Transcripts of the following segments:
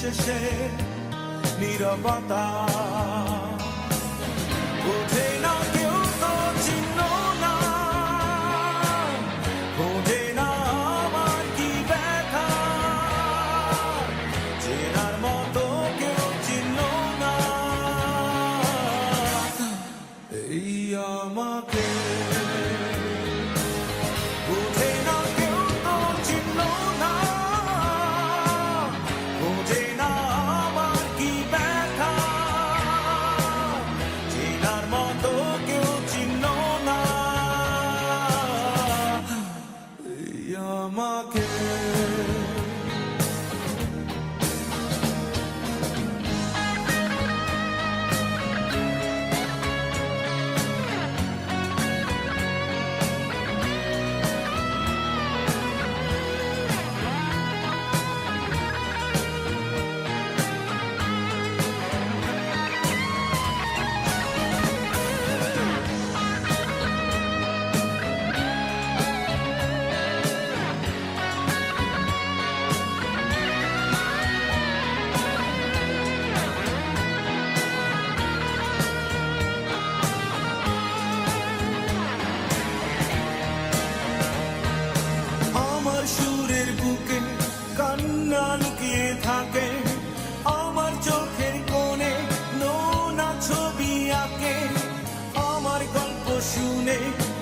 শেষে নীরবতা। বোঝে না কেউ তো চিহ্ন না। বোঝে না আমার কি ব্যথা। চেনার মতো কেউ চিহ্ন না। এই আমাকে আমাকে শুনে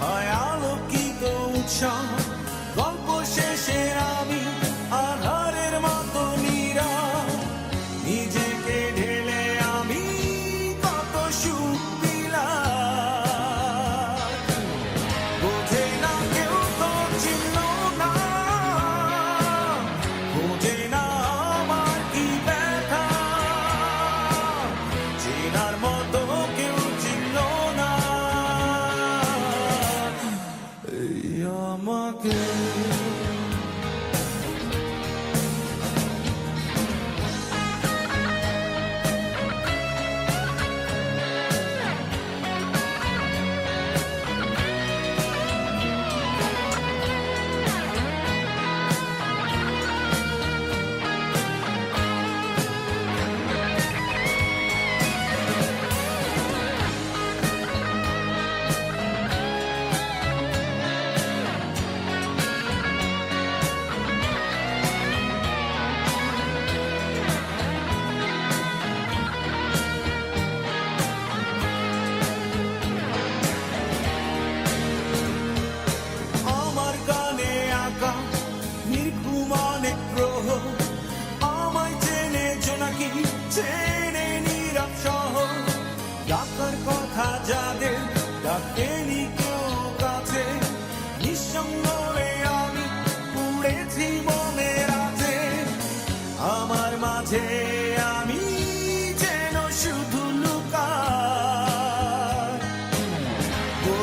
হয় আলোকিত উৎসাহ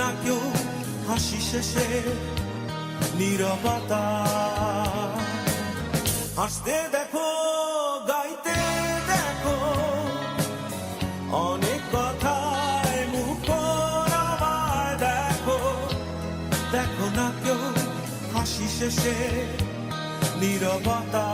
না কেউ হাসি শেষে নীরবতা। হাসতে দেখো, গাইতে দেখো, অনেক কথায় আমার দেখো। দেখো না কেউ হাসি শেষে নীরবতা।